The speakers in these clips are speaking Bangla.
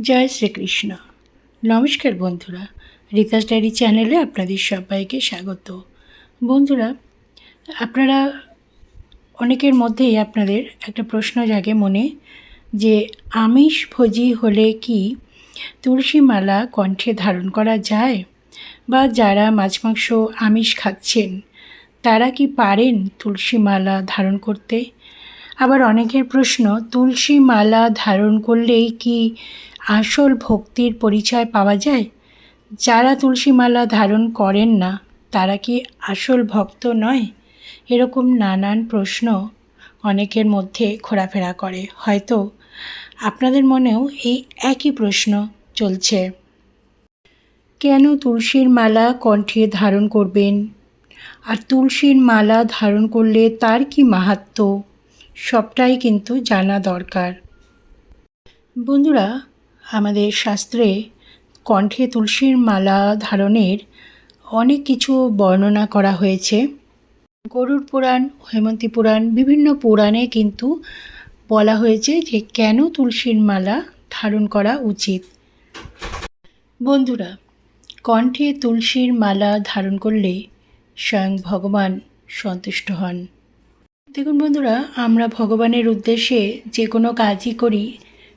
জয় শ্রীকৃষ্ণ। নমস্কার বন্ধুরা, রিতাস ডায়েরি চ্যানেলে আপনাদের সবাইকে স্বাগত। বন্ধুরা, আপনারা অনেকের মধ্যেই আপনাদের একটা প্রশ্ন জাগে মনে যে, আমিষ ভোজি হলে কি তুলসী মালা কণ্ঠে ধারণ করা যায়? বা যারা মাছ মাংস আমিষ খাচ্ছেন, তারা কি পারেন তুলসী মালা ধারণ করতে? আবার অনেকের প্রশ্ন তুলসী মালা ধারণ করলেই কি আসল ভক্তির পরিচয় পাওয়া যায়? যারা তুলসী মালা ধারণ করেন না, তারা কি আসল ভক্ত নয়? এরকম নানান প্রশ্ন অনেকের মধ্যে ঘোরাফেরা করে। হয়তো আপনাদের মনেও এই একই প্রশ্ন চলছে। কেন তুলসীর মালা কণ্ঠে ধারণ করবেন? আর তুলসীর মালা ধারণ করলে তার কি মাহাত্ম্য? সবটাই কিন্তু জানা দরকার। বন্ধুরা আমাদের শাস্ত্রে কণ্ঠে তুলসীর মালা ধারণের অনেক কিছু বর্ণনা করা হয়েছে। গরুর পুরাণ, হেমন্তী পুরাণ, বিভিন্ন পুরাণে কিন্তু বলা হয়েছে যে কেন তুলসীর মালা ধারণ করা উচিত। বন্ধুরা, কণ্ঠে তুলসীর মালা ধারণ করলে স্বয়ং ভগবান সন্তুষ্ট হন। দেখুন বন্ধুরা, আমরা ভগবানের উদ্দেশ্যে যে কোনো কাজই করি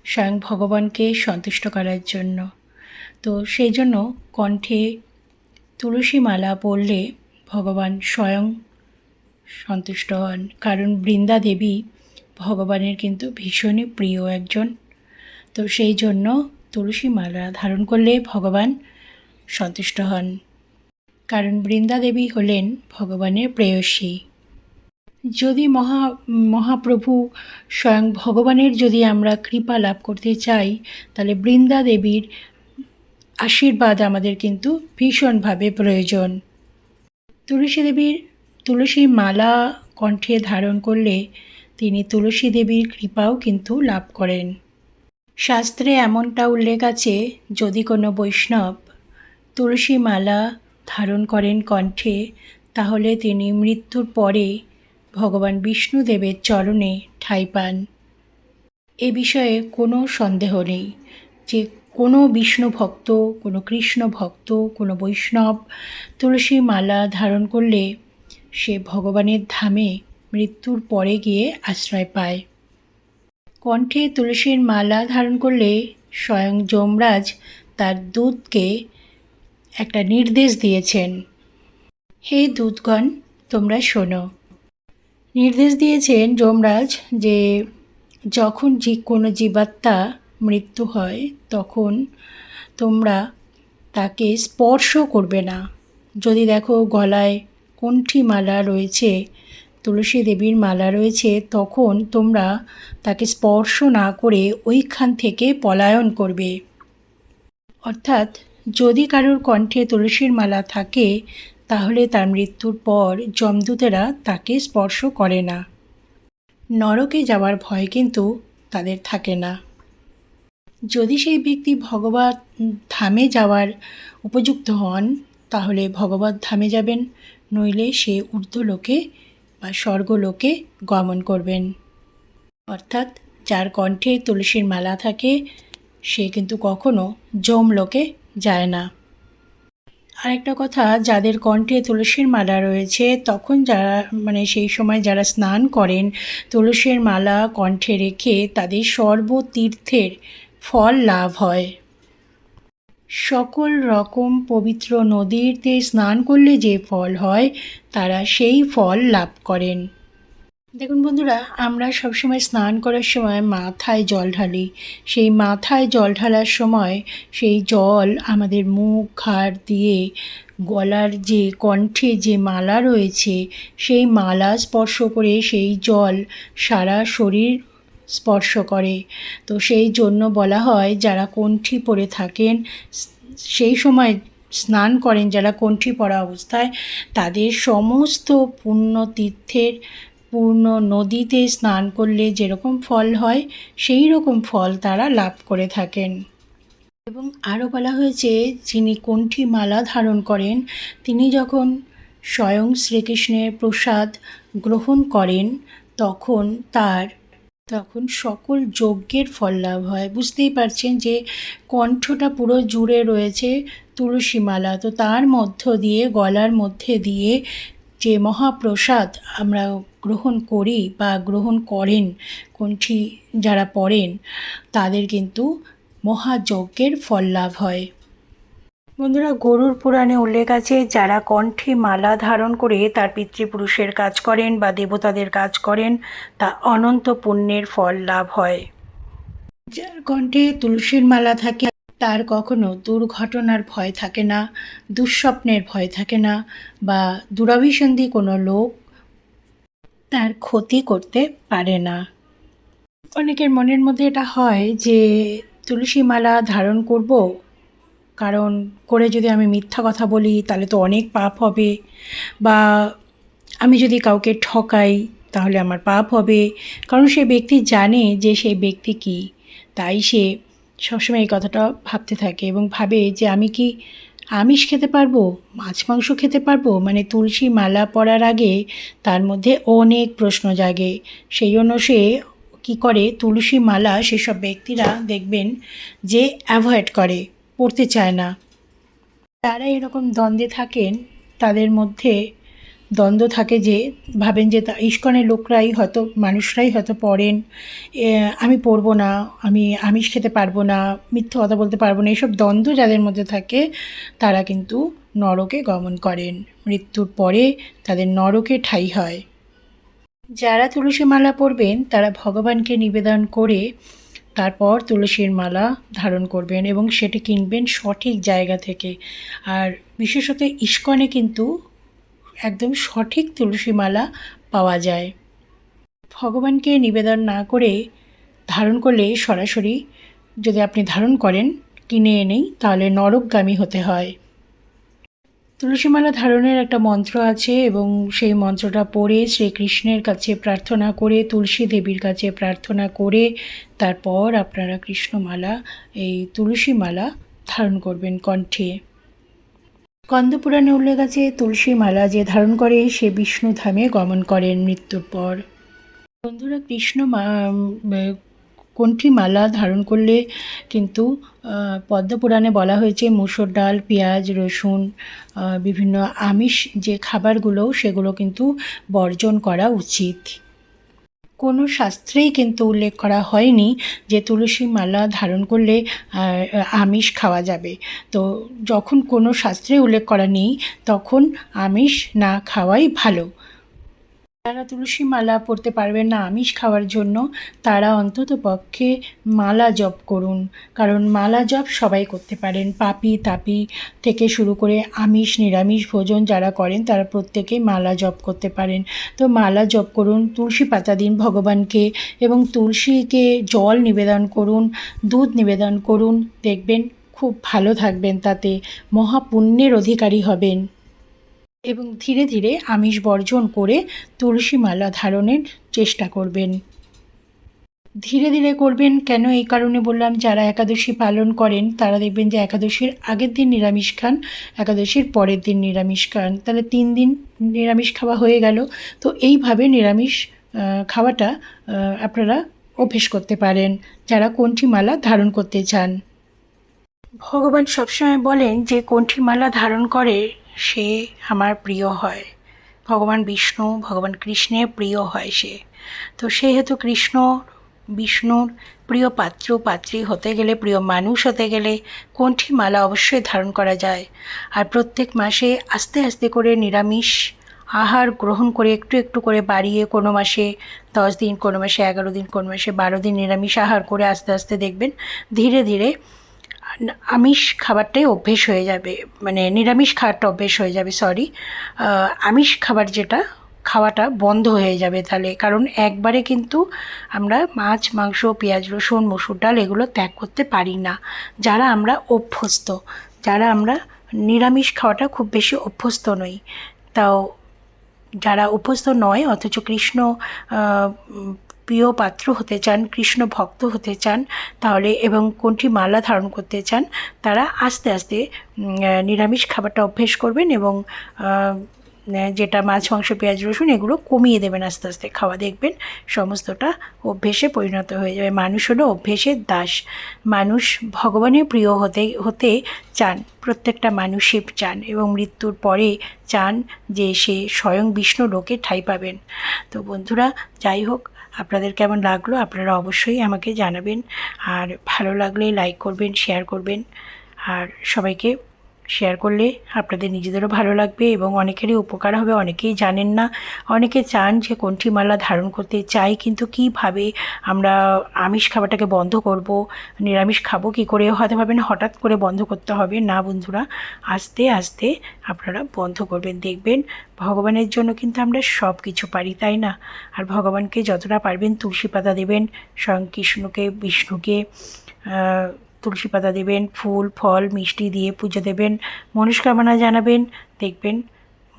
স্বয়ং ভগবানকে সন্তুষ্ট করার জন্য। তো সেই জন্য কণ্ঠে তুলসী মালা পরলে ভগবান স্বয়ং সন্তুষ্ট হন। কারণ বৃন্দা দেবী ভগবানের কিন্তু ভীষণই প্রিয় একজন। তো সেই জন্য তুলসী মালা ধারণ করলে ভগবান সন্তুষ্ট হন। কারণ বৃন্দা দেবী হলেন ভগবানের প্রেয়সী। যদি মহা, মহাপ্রভু স্বয়ং ভগবানের যদি আমরা কৃপা লাভ করতে চাই, তাহলে বৃন্দা দেবীর আশীর্বাদ আমাদের কিন্তু ভীষণভাবে প্রয়োজন। তুলসী দেবীর তুলসী মালা কণ্ঠে ধারণ করলে তিনি তুলসী দেবীর কৃপাও কিন্তু লাভ করেন। শাস্ত্রে এমনটা উল্লেখ আছে, যদি কোনো বৈষ্ণব তুলসী মালা ধারণ করেন কণ্ঠে, তাহলে তিনি মৃত্যুর পরে ভগবান বিষ্ণুদেবের চরণে ঠাঁই পান। এ বিষয়ে কোনো সন্দেহ নেই যে কোনো বিষ্ণু ভক্ত, কোনো কৃষ্ণ ভক্ত, কোনো বৈষ্ণব তুলসী মালা ধারণ করলে সে ভগবানের ধামে মৃত্যুর পরে গিয়ে আশ্রয় পায়। কণ্ঠে তুলসীর মালা ধারণ করলে স্বয়ং যমরাজ তার দুধকে একটা নির্দেশ দিয়েছেন, হে দূতগণ, তোমরা শোনো। নির্দেশ দিয়েছেন যমরাজ যে যখন যে কোনো জীবাত্মা মৃত্যু হয়, তখন তোমরা তাকে স্পর্শ করবে না। যদি দেখো গলায় কণ্ঠি মালা রয়েছে, তুলসী দেবীর মালা রয়েছে, তখন তোমরা তাকে স্পর্শ না করে ওইখান থেকে পলায়ন করবে। অর্থাৎ যদি কারোর কণ্ঠে তুলসীর মালা থাকে তাহলে তার মৃত্যুর পর যমদূতেরা তাকে স্পর্শ করে না। নরকে যাওয়ার ভয় কিন্তু তাদের থাকে না। যদি সেই ব্যক্তি ভগবত ধামে যাওয়ার উপযুক্ত হন, তাহলে ভগবত ধামে যাবেন, নইলে সে ঊর্ধ্বলোকে বা স্বর্গলোকে গমন করবেন। অর্থাৎ যার কণ্ঠে তুলসীর মালা থাকে, সে কিন্তু কখনো যমলোকে যায় না। আরেকটা কথা, যাদের কণ্ঠে তুলসীর মালা রয়েছে, তখন যারা মানে সেই সময় যারা স্নান করেন, তুলসীর মালা কণ্ঠে রেখে তাদের সর্বতীর্থের ফল লাভ হয়। সকল রকম পবিত্র নদীতে স্নান করলে যে ফল হয়, তারা সেই ফল লাভ করেন। দেখুন বন্ধুরা, আমরা সবসময় স্নান করার সময় মাথায় জল ঢালি। সেই মাথায় জল ঢালার সময় সেই জল আমাদের মুখ, ঘাড় দিয়ে গলার যে কণ্ঠে যে মালা রয়েছে, সেই মালা স্পর্শ করে সেই জল সারা শরীর স্পর্শ করে। তো সেই জন্য বলা হয়, যারা কণ্ঠি পরে থাকেন, সেই সময় স্নান করেন, যারা কণ্ঠি পরা অবস্থায়, তাদের সমস্ত পুণ্য তীর্থের পূর্ণ নদীতে স্নান করলে যেরকম ফল হয়, সেই রকম ফল তারা লাভ করে থাকেন। এবং আরও বলা হয়েছে, যিনি কণ্ঠী মালা ধারণ করেন, তিনি যখন স্বয়ং শ্রীকৃষ্ণের প্রসাদ গ্রহণ করেন, তখন তার, তখন সকল যজ্ঞের ফল লাভ হয়। বুঝতেই পারছেন যে, কণ্ঠটা পুরো জুড়ে রয়েছে তুলসী মালা তো তার মধ্য দিয়ে, গলার মধ্যে দিয়ে যে মহাপ্রসাদ আমরা গ্রহণ করি বা গ্রহণ করেন কণ্ঠী যারা পড়েন তাদের কিন্তু মহাযজ্ঞের ফল লাভ হয়। বন্ধুরা গরুর পুরাণে উল্লেখ আছে যারা কণ্ঠে মালা ধারণ করে তার পিতৃপুরুষের কাজ করেন বা দেবতাদের কাজ করেন তা অনন্ত পুণ্যের ফল লাভ হয়। যার কণ্ঠে তুলসীর মালা থাকে তার কখনো দুর্ঘটনার ভয় থাকে না, দুঃস্বপ্নের ভয় থাকে না বা দুরাভিসন্ধি কোনো লোক তার ক্ষতি করতে পারে না। অনেকের মনের মধ্যে এটা হয় যে তুলসী মালা ধারণ করব? কারণ করে যদি আমি মিথ্যা কথা বলি, তাহলে তো অনেক পাপ হবে। বা, আমি যদি কাউকে ঠকাই, তাহলে আমার পাপ হবে। কারণ সে ব্যক্তি জানে যে সেই ব্যক্তি কী। তাই সে সবসময় এই কথাটা ভাবতে থাকে এবং ভাবে যে আমি কি আমিষ খেতে পারব? মাছ, মাংস খেতে পারব? মানে তুলসী মালা পরার আগে তার মধ্যে অনেক প্রশ্ন জাগে। সেই জন্য সে কী করে? তুলসী মালা সেসব ব্যক্তিরা দেখবেন যে অ্যাভয়েড করে, পড়তে চায় না। যারা এরকম দ্বন্দ্বে থাকেন, তাদের মধ্যে দ্বন্দ্ব থাকে যে ভাবেন যে তা ইস্কনের লোকরাই হয়তো, মানুষরাই হয়তো পড়েন আমি পড়ব না, আমি আমিষ খেতে পারব না, মিথ্যে কথা বলতে পারব না, এসব দ্বন্দ্ব যাদের মধ্যে থাকে, তারা কিন্তু নরকে গমন করেন। মৃত্যুর পরে তাদের নরকে ঠাই হয়। যারা তুলসী মালা পরবেন, তারা ভগবানকে নিবেদন করে তারপর তুলসীর মালা ধারণ করবেন এবং সেটি কিনবেন সঠিক জায়গা থেকে। আর বিশেষত ইস্কনে কিন্তু একদম সঠিক তুলসী মালা পাওয়া যায়। ভগবানকে নিবেদন না করে ধারণ করলে সরাসরি যদি আপনি ধারণ করেন, কিনে এনেই, তাহলে নরকগামী হতে হয়। তুলসীমালা ধারণের একটা মন্ত্র আছে এবং সেই মন্ত্রটা পড়ে শ্রীকৃষ্ণের কাছে প্রার্থনা করে, তুলসী দেবীর কাছে প্রার্থনা করে, তারপর আপনারা কৃষ্ণমালা, এই তুলসী মালা ধারণ করবেন কণ্ঠে। কন্দপুরাণে উল্লেখ আছে, তুলসী মালা যে ধারণ করে, সে বিষ্ণু ধামে গমন করেন মৃত্যুর পর। বন্ধুরা, কৃষ্ণ কণ্ঠী মালা ধারণ করলে কিন্তু পদ্মপুরাণে বলা হয়েছে মুসুর ডাল, পেঁয়াজ, রসুন বিভিন্ন আমিষ যে খাবারগুলো, সেগুলো কিন্তু বর্জন করা উচিত। কোনো শাস্ত্রেই কিন্তু উল্লেখ করা হয়নি যে তুলসী মালা ধারণ করলে আমিষ খাওয়া যাবে। তো যখন কোনো শাস্ত্রে উল্লেখ করা নেই, তখন আমিষ না খাওয়াই ভালো। যারা তুলসী মালা পরতে পারবেন না আমিষ খাওয়ার জন্য, তারা অন্তত পক্ষে মালা জপ করুন। কারণ মালা জপ সবাই করতে পারেন। পাপি, তাপি থেকে শুরু করে আমিষ, নিরামিষ ভোজন যারা করেন, তারা প্রত্যেকেই মালা জপ করতে পারেন। তো মালা জপ করুন, তুলসী পাতা দিন ভগবানকে এবং তুলসীকে জল নিবেদন করুন, দুধ নিবেদন করুন। দেখবেন খুব ভালো থাকবেন তাতে। মহাপুণ্যের অধিকারী হবেন। এবং ধীরে ধীরে আমিষ বর্জন করে তুলসী মালা ধারণের চেষ্টা করবেন। ধীরে ধীরে করবেন কেন এই কারণে বললাম, যারা একাদশী পালন করেন তারা দেখবেন যে একাদশীর আগের দিন নিরামিষ খান, একাদশীর পরের দিন নিরামিষ খান। তাহলে তিন দিন নিরামিষ খাওয়া হয়ে গেল। তো এইভাবে নিরামিষ খাওয়াটা আপনারা অভ্যেস করতে পারেন, যারা কণ্ঠী মালা ধারণ করতে চান। ভগবান সবসময় বলেন যে কণ্ঠী মালা ধারণ করে সে আমার প্রিয় হয়। ভগবান বিষ্ণু, ভগবান কৃষ্ণের প্রিয় হয় সে। তো সেহেতু কৃষ্ণ, বিষ্ণুর প্রিয় পাত্র, পাত্রী হতে গেলে, প্রিয় মানুষ হতে গেলে কণ্ঠী মালা অবশ্যই ধারণ করা যায়? আর প্রত্যেক মাসে আস্তে আস্তে করে নিরামিষ আহার গ্রহণ করে একটু একটু করে বাড়িয়ে কোনো মাসে দশ দিন, কোনো মাসে এগারো দিন, কোনো মাসে বারো দিন নিরামিষ আহার করে আস্তে আস্তে দেখবেন ধীরে ধীরে আমিষ খাবারটাই অভ্যেস হয়ে যাবে মানে নিরামিষ খাবারটা অভ্যেস হয়ে যাবে সরি আমিষ খাবার যেটা, খাওয়াটা বন্ধ হয়ে যাবে তাহলে। কারণ একবারে কিন্তু আমরা মাছ, মাংস, পেঁয়াজ, রসুন, মসুর ডাল এগুলো ত্যাগ করতে পারি না। যারা আমরা অভ্যস্ত, যারা আমরা নিরামিষ খাওয়াটা খুব বেশি অভ্যস্ত নই। তাও যারা অভ্যস্ত নয়, অথচ কৃষ্ণ প্রিয় পাত্র হতে চান, কৃষ্ণ ভক্ত হতে চান, তাহলে এবং কোনটি মালা ধারণ করতে চান, তারা আস্তে আস্তে নিরামিষ খাবারটা অভ্যেস করবেন এবং যেটা মাছ, মাংস, পেঁয়াজ, রসুন, এগুলো কমিয়ে দেবেন আস্তে আস্তে, খাওয়া দেখবেন, সমস্তটা অভ্যেসে পরিণত হয়ে যাবে। মানুষ হলো অভ্যেসের দাস। মানুষ ভগবানের প্রিয় হতে হতে চান, প্রত্যেকটা মানুষই চান এবং মৃত্যুর পরে চান যে সে স্বয়ং বিষ্ণু লোকে ঠাঁই পাবেন। তো বন্ধুরা, যাই হোক আপনাদের কেমন লাগল আপনারা অবশ্যই আমাকে জানাবেন। আর ভালো লাগলে লাইক করবেন শেয়ার করবেন। আর সবাইকে শেয়ার করলে আপনাদের নিজেদেরও ভালো লাগবে এবং অনেকেরই উপকার হবে। অনেকেই জানেন না, অনেকে চান যে কণ্ঠী মালা ধারণ করতে চাই, কিন্তু কীভাবে আমরা আমিষ খাবারটাকে বন্ধ করব, নিরামিষ খাব, কি করে হয়তো ভাবেন হঠাৎ করে বন্ধ করতে হবে। না বন্ধুরা, আস্তে আস্তে আপনারা বন্ধ করবেন, দেখবেন ভগবানের জন্য কিন্তু আমরা সব কিছু পারি, তাই না? আর ভগবানকে যতটা পারবেন তুলসী পাতা দেবেন, স্বয়ং কৃষ্ণকে, বিষ্ণুকে তুলসী পাতা দেবেন, ফুল, ফল, মিষ্টি দিয়ে পুজো দেবেন। মনস্কামনা জানাবেন। দেখবেন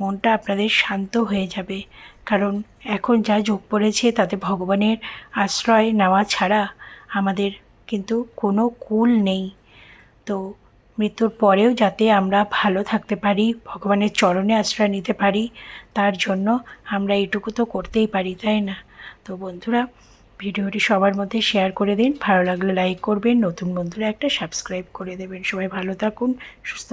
মনটা আপনাদের শান্ত হয়ে যাবে। কারণ এখন যা যোগ পড়েছে তাতে ভগবানের আশ্রয় নেওয়া ছাড়া আমাদের কিন্তু কোনো কুল নেই। তো মৃত্যুর পরেও যাতে আমরা ভালো থাকতে পারি, ভগবানের চরণে আশ্রয় নিতে পারি, তার জন্য আমরা এটুকু তো করতেই পারি, তাই না? তো বন্ধুরা ভিডিওটি সবার মধ্যে শেয়ার করে দিন। ভালো লাগলে লাইক করবেন। নতুন বন্ধুরা একটা সাবস্ক্রাইব করে দেবেন। সবাই ভালো থাকুন, সুস্থ